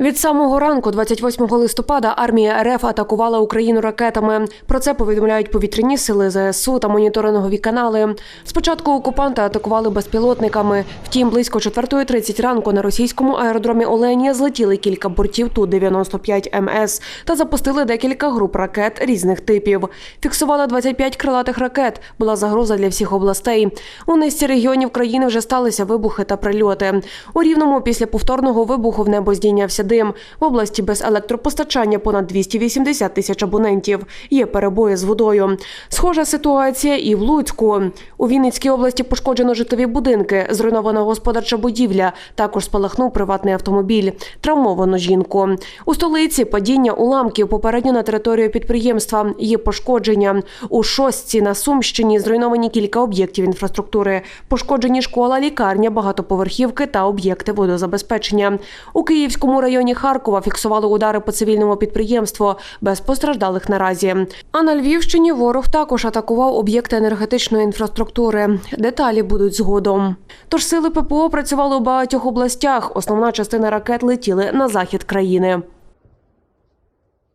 Від самого ранку, 28 листопада, армія РФ атакувала Україну ракетами. Про це повідомляють повітряні сили ЗСУ та моніторингові канали. Спочатку окупанти атакували безпілотниками. Втім, близько 4.30 ранку на російському аеродромі Оленія злетіли кілька бортів Ту-95 МС та запустили декілька груп ракет різних типів. Фіксували 25 крилатих ракет. Була загроза для всіх областей. У низці регіонів країни вже сталися вибухи та прильоти. У рівному після повторного вибуху в небо здійнявся дим. В області без електропостачання понад 280 тисяч абонентів. Є перебої з водою. Схожа ситуація і в Луцьку. У Вінницькій області пошкоджено житлові будинки, зруйнована господарча будівля. Також спалахнув приватний автомобіль. Травмовано жінку. У столиці падіння уламків попередньо на територію підприємства. Є пошкодження. У шостці на Сумщині зруйновані кілька об'єктів інфраструктури. Пошкоджені школа, лікарня, багатоповерхівки та об'єкти водозабезпечення. У Київському районі Харкова фіксували удари по цивільному підприємству без постраждалих наразі. А на Львівщині ворог також атакував об'єкти енергетичної інфраструктури. Деталі будуть згодом. Тож сили ППО працювали у багатьох областях. Основна частина ракет летіли на захід країни.